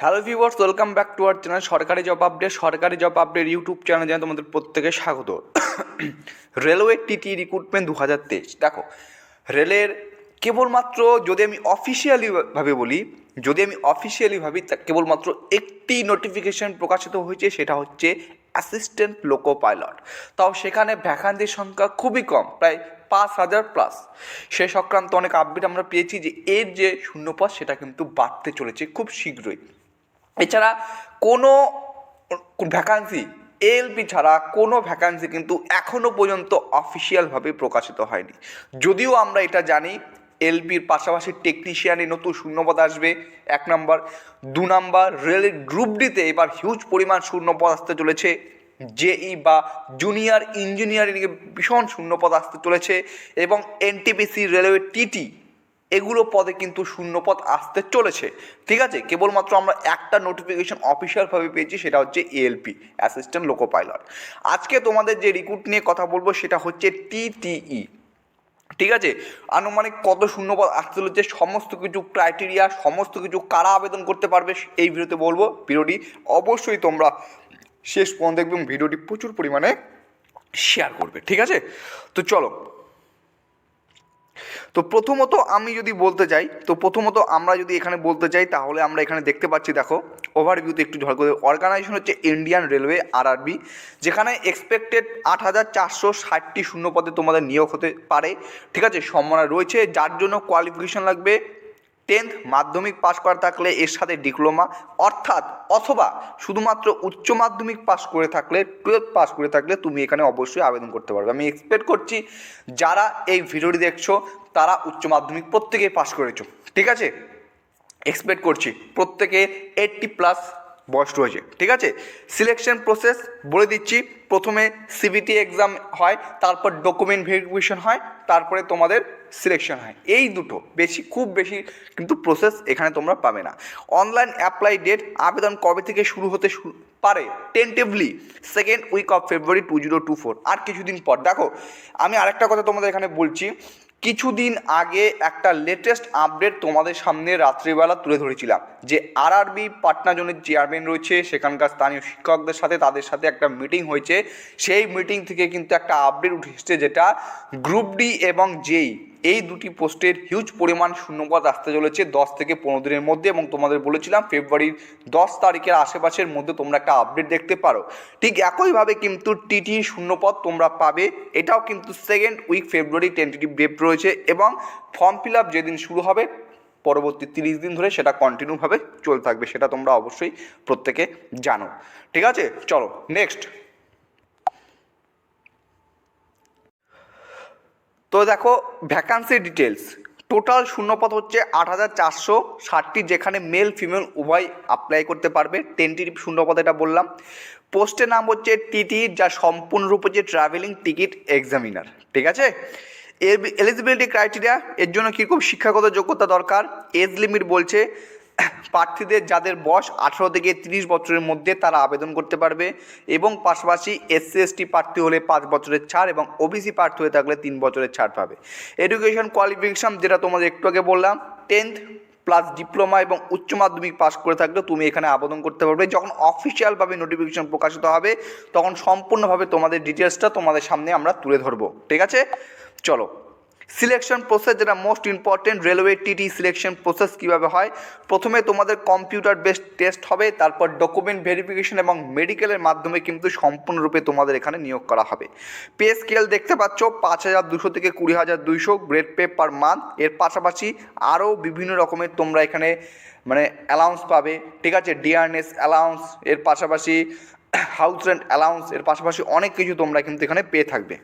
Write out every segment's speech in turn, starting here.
Hello viewers welcome back to our channel সরকারি job update সরকারি job update YouTube চ্যানেলে জানাই তোমাদের প্রত্যেকে স্বাগত। রেলওয়ে টিটি রিক্রুটমেন্ট দু হাজার তেইশ। দেখো রেলের কেবলমাত্র যদি আমি অফিসিয়ালি ভাবে বলি, যদি আমি অফিসিয়ালি ভাবি, তা কেবলমাত্র একটি নোটিফিকেশন প্রকাশিত হয়েছে, সেটা হচ্ছে অ্যাসিস্ট্যান্ট লোকো পাইলট তাও সেখানে ভ্যাকান্সির সংখ্যা খুবই কম, প্রায় পাঁচ হাজার প্লাস সে সংক্রান্ত অনেক আপডেট আমরা পেয়েছি যে এর যে শূন্যপদ সেটা কিন্তু বাড়তে চলেছে খুব শীঘ্রই। এছাড়া কোনো ভ্যাকান্সি এলপি ছাড়া কোনো ভ্যাকান্সি কিন্তু এখনও পর্যন্ত অফিসিয়ালভাবে প্রকাশিত হয়নি। যদিও আমরা এটা জানি এলপির পাশাপাশি টেকনিশিয়ানে নতুন শূন্যপদ আসবে, এক নম্বর। দু নম্বর রেলের গ্রুপ ডিতে এবার হিউজ পরিমাণ শূন্যপদ আসতে চলেছে। জেই বা জুনিয়র ইঞ্জিনিয়ারিংয়ে ভীষণ শূন্যপদ আসতে চলেছে এবং এনটিপিসি রেলওয়ে টিটি এগুলো পদে কিন্তু শূন্যপদ আসতে চলেছে। ঠিক আছে? কেবলমাত্র আমরা একটা নোটিফিকেশন অফিসিয়ালভাবে পেয়েছি, সেটা হচ্ছে এএলপি অ্যাসিস্ট্যান্ট লোকো পাইলট আজকে তোমাদের যে রিক্রুট নিয়ে কথা বলব, সেটা হচ্ছে টিটিই ঠিক আছে? আনুমানিক কত শূন্যপদ আসতে চলেছে, সমস্ত কিছু ক্রাইটেরিয়া সমস্ত কিছু কারা আবেদন করতে পারবে, এই ভিডিওতে বলব। ভিডিওটি অবশ্যই তোমরা শেষ পর্যন্ত দেখবে এবং ভিডিওটি প্রচুর পরিমাণে শেয়ার করবে। ঠিক আছে? তো চলো তো প্রথমত আমি যদি বলতে চাই, তো প্রথমত আমরা যদি এখানে বলতে চাই, তাহলে আমরা এখানে দেখতে পাচ্ছি, দেখো ওভারভিউতে একটু ঝড় করে অর্গানাইজেশন হচ্ছে ইন্ডিয়ান রেলওয়ে আরআরবি যেখানে এক্সপেক্টেড আট হাজার চারশো ষাটটি শূন্য পদে তোমাদের নিয়োগ হতে পারে, ঠিক আছে, সম্ভাবনা রয়েছে, যার জন্য কোয়ালিফিকেশন লাগবে টেন্থ মাধ্যমিক পাশ করা থাকলে এর সাথে ডিপ্লোমা অর্থাৎ অথবা শুধুমাত্র উচ্চ মাধ্যমিক পাস করে থাকলে টুয়েলভ পাস করে থাকলে তুমি এখানে অবশ্যই আবেদন করতে পারবে। আমি এক্সপেক্ট করছি যারা এই ভিডিওটি দেখছ, তারা উচ্চ মাধ্যমিক প্রত্যেকেই পাস করেছ। ঠিক আছে? এক্সপেক্ট করছি প্রত্যেকে এইটটি প্লাস বয়স রয়েছে। ঠিক আছে? সিলেকশন প্রসেস বলে দিচ্ছি। প্রথমে সিবিটি এক্সাম হয়, তারপর ডকুমেন্ট ভেরিফিকেশন হয়, তারপরে তোমাদের সিলেকশন হয়। এই দুটো বেশি, খুব বেশি কিন্তু প্রসেস এখানে তোমরা পাবে না। অনলাইন অ্যাপ্লাই ডেট আবেদন কবে থেকে শুরু হতে পারে? Tentatively second week of February two zero two four আর কিছুদিন পর, দেখো, আমি আরেকটা কথা তোমাদের এখানে বলছি। কিছুদিন আগে একটা লেটেস্ট আপডেট তোমাদের সামনে রাত্রিবেলা তুলে ধরেছিলাম, যে আরআরবি পাটনা জোনের চেয়ারম্যান রয়েছে, সেখানকার স্থানীয় শিক্ষকদের সাথে, তাদের সাথে একটা মিটিং হয়েছে। সেই মিটিং থেকে কিন্তু একটা আপডেট উঠে এসেছে যেটা গ্রুপ ডি এবং জেই এই দুটি পোস্টের হিউজ পরিমাণ শূন্যপদ আসতে চলেছে দশ থেকে পনেরো দিনের মধ্যে এবং তোমাদের বলেছিলাম ফেব্রুয়ারির দশ তারিখের আশেপাশের মধ্যে তোমরা একটা আপডেট দেখতে পারো। ঠিক একইভাবে কিন্তু টিটি শূন্যপদ তোমরা পাবে, এটাও কিন্তু second week February tentative date রয়েছে এবং ফর্ম ফিল আপ যেদিন শুরু হবে, পরবর্তী তিরিশ দিন ধরে সেটা কন্টিনিউভাবে চলতে থাকবে, সেটা তোমরা অবশ্যই প্রত্যেকে জানো। ঠিক আছে? চলো নেক্সট তো দেখো ভ্যাকান্সি ডিটেলস টোটাল শূন্যপদ হচ্ছে আট হাজার চারশো ষাটটি, যেখানে মেল ফিমেল উভয় অ্যাপ্লাই করতে পারবে। টেনটি শূন্যপদ এটা বললাম। পোস্টের নাম হচ্ছে টিটি যা সম্পূর্ণরূপে হচ্ছে ট্রাভেলিং টিকিট এক্সামিনার ঠিক আছে? এলিজিবিলিটি ক্রাইটেরিয়া এর জন্য কীরকম শিক্ষাগত যোগ্যতা দরকার। এজ লিমিট বলছে প্রার্থীদের যাদের বয়স আঠারো থেকে তিরিশ বছরের মধ্যে তারা আবেদন করতে পারবে এবং পাশাপাশি এসসি, এসটি প্রার্থী হলে পাঁচ বছরের ছাড় এবং ওবিসি প্রার্থী হয়ে থাকলে তিন বছরের ছাড় পাবে। এডুকেশন কোয়ালিফিকেশন যেটা তোমাদের একটু আগে বললাম টেন্থ প্লাস ডিপ্লোমা এবং উচ্চ মাধ্যমিক পাস করে থাকলে তুমি এখানে আবেদন করতে পারবে। যখন অফিসিয়ালভাবে নোটিফিকেশন প্রকাশিত হবে, তখন সম্পূর্ণভাবে তোমাদের ডিটেলসটা তোমাদের সামনে আমরা তুলে ধরবো। ঠিক আছে? চলো। সিলেকশন প্রসেস যেটা most important railway TT selection process কীভাবে হয়? প্রথমে তোমাদের কম্পিউটার বেসড টেস্ট হবে, তারপর ডকুমেন্ট ভেরিফিকেশন এবং মেডিকেলের মাধ্যমে কিন্তু সম্পূর্ণরূপে তোমাদের এখানে নিয়োগ করা হবে। পে স্কেল দেখতে পাচ্ছ, পাঁচ হাজার দুশো থেকে কুড়ি হাজার দুইশো গ্রেড পে পার মান্থ এর পাশাপাশি আরও বিভিন্ন রকমের তোমরা এখানে মানে অ্যালাউন্স পাবে, ঠিক আছে? ডিআরএনএস অ্যালাউন্স এর পাশাপাশি হাউস রেন্ট অ্যালাউন্স এর পাশাপাশি অনেক কিছু তোমরা কিন্তু এখানে পেয়ে থাকবে।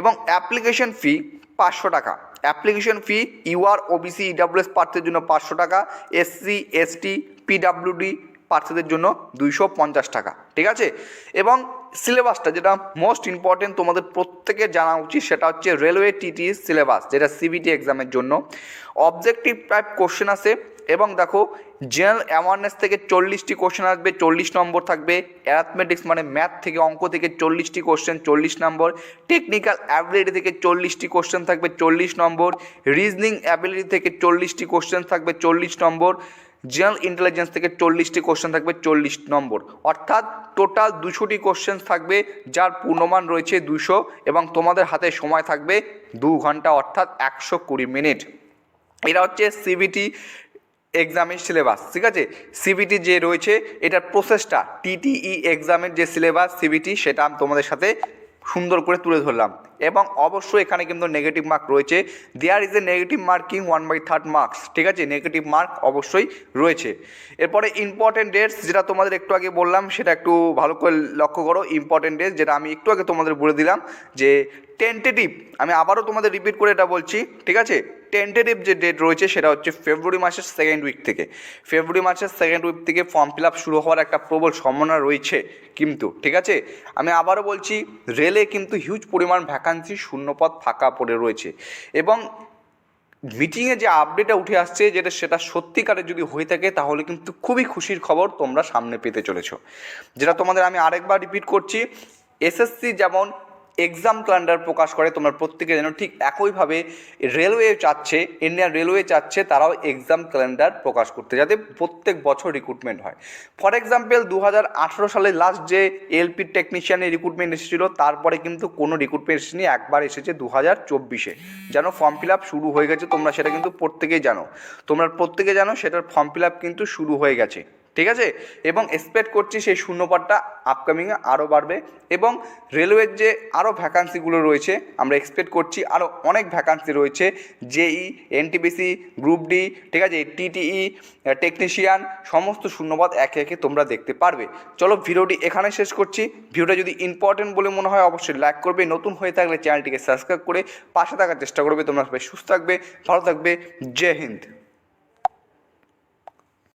এবং অ্যাপ্লিকেশন ফি পাঁচশো টাকা। Application fee UR OBC EWS প্রার্থীদের জন্য পাঁচশো টাকা এসসি এসটি পিডাব্লিউডি প্রার্থীদের জন্য দুইশো পঞ্চাশ টাকা। ঠিক আছে? এবং সিলেবাসটা যেটা মোস্ট ইম্পর্টেন্ট তোমাদের প্রত্যেকের জানা উচিত, সেটা হচ্ছে রেলওয়ে টিটি সিলেবাস যেটা সিবিটি এক্সামের জন্য। অবজেক্টিভ টাইপ কোশ্চেন আছে এবং দেখো জেনারেল অ্যাওয়ারনেস থেকে চল্লিশটি কোশ্চেন আসবে, চল্লিশ নম্বর থাকবে অ্যাথমেটিক্স মানে ম্যাথ থেকে অঙ্ক থেকে চল্লিশটি কোশ্চেন চল্লিশ নম্বর। টেকনিক্যাল অ্যাবিলিটি থেকে চল্লিশটি কোশ্চেন থাকবে, চল্লিশ নম্বর। রিজনিং অ্যাবিলিটি থেকে চল্লিশটি কোশ্চেন থাকবে, চল্লিশ নম্বর। জেনারেল ইন্টেলিজেন্স থেকে চল্লিশটি কোশ্চেন থাকবে, চল্লিশ নম্বর। অর্থাৎ টোটাল দুশোটি কোশ্চেন থাকবে, যার পূর্ণমান রয়েছে দুশো এবং তোমাদের হাতে সময় থাকবে দু ঘণ্টা, অর্থাৎ একশো কুড়ি মিনিট। এটা হচ্ছে সিবিটি এক্সামের সিলেবাস ঠিক আছে? সিবিটি যে রয়েছে, এটার প্রসেসটা টিটিই এক্সামের যে সিলেবাস সিবিটি সেটা আমি তোমাদের সাথে সুন্দর করে তুলে ধরলাম। এবং অবশ্যই এখানে কিন্তু নেগেটিভ মার্ক রয়েছে। There is a negative marking one by third marks ঠিক আছে? নেগেটিভ মার্ক অবশ্যই রয়েছে। এরপরে ইম্পর্টেন্ট ডেটস যেটা তোমাদের একটু আগে বললাম, সেটা একটু ভালো করে লক্ষ্য করো। ইম্পর্টেন্ট ডেটস যেটা আমি একটু আগে তোমাদের বলে দিলাম, যে টেন্টেটিভ আমি আবারও তোমাদের রিপিট করে এটা বলছি, ঠিক আছে? টেন্টেটিভ যে ডেট রয়েছে সেটা হচ্ছে ফেব্রুয়ারি মাসের সেকেন্ড উইক থেকে। ফেব্রুয়ারি মাসের সেকেন্ড উইক থেকে ফর্ম ফিল আপ শুরু হওয়ার একটা প্রবল সম্ভাবনা রয়েছে কিন্তু, ঠিক আছে? আমি আবারও বলছি রেলে কিন্তু হিউজ পরিমাণ ভ্যাকান্সি শূন্যপদ ফাঁকা পড়ে রয়েছে। এবং মিটিংয়ে যে আপডেটটা উঠে আসছে, যেটা সেটা সত্যিকারের যদি হয়ে থাকে, তাহলে কিন্তু খুবই খুশির খবর তোমরা সামনে পেতে চলেছো। যেটা তোমাদের আমি আরেকবার রিপিট করছি এসএসসি যেমন এক্সাম ক্যালেন্ডার প্রকাশ করে, তোমরা প্রত্যেকে যেন ঠিক একইভাবে রেলওয়ে চাচ্ছে ইন্ডিয়ান রেলওয়ে চাচ্ছে, তারাও এক্সাম ক্যালেন্ডার প্রকাশ করতে, যাতে প্রত্যেক বছর রিক্রুটমেন্ট হয়। ফর এক্সাম্পল দু হাজার আঠেরো সালে লাস্ট যে এলপি টেকনিশিয়ানের রিক্রুটমেন্ট এসেছিল, তারপরে কিন্তু কোনো রিক্রুটমেন্ট এসেনি, একবার এসেছে দু হাজার চব্বিশে। যেন ফর্ম ফিল আপ শুরু হয়ে গেছে, তোমরা সেটা কিন্তু প্রত্যেকেই জানো। তোমরা প্রত্যেকে জানো, সেটার ফর্ম ফিল আপ কিন্তু শুরু হয়ে গেছে। ঠিক আছে? এবং এক্সপেক্ট করছি সেই শূন্যপাতটা আপকামিংয়ে আরও বাড়বে এবং রেলওয়ের যে আরও ভ্যাকান্সিগুলো রয়েছে, আমরা এক্সপেক্ট করছি আরও অনেক ভ্যাকান্সি রয়েছে জেই এনটিপিসি গ্রুপ ডি ঠিক আছে? টিটিই টেকনিশিয়ান সমস্ত শূন্যপদ একে একে তোমরা দেখতে পারবে। চলো ভিডিওটি এখানে শেষ করছি। ভিডিওটা যদি ইম্পর্টেন্ট বলে মনে হয় অবশ্যই লাইক করবে, নতুন হয়ে থাকলে চ্যানেলটিকে সাবস্ক্রাইব করে পাশে থাকার চেষ্টা করবে। তোমরা সবাই সুস্থ থাকবে, ভালো থাকবে, জয় হিন্দ।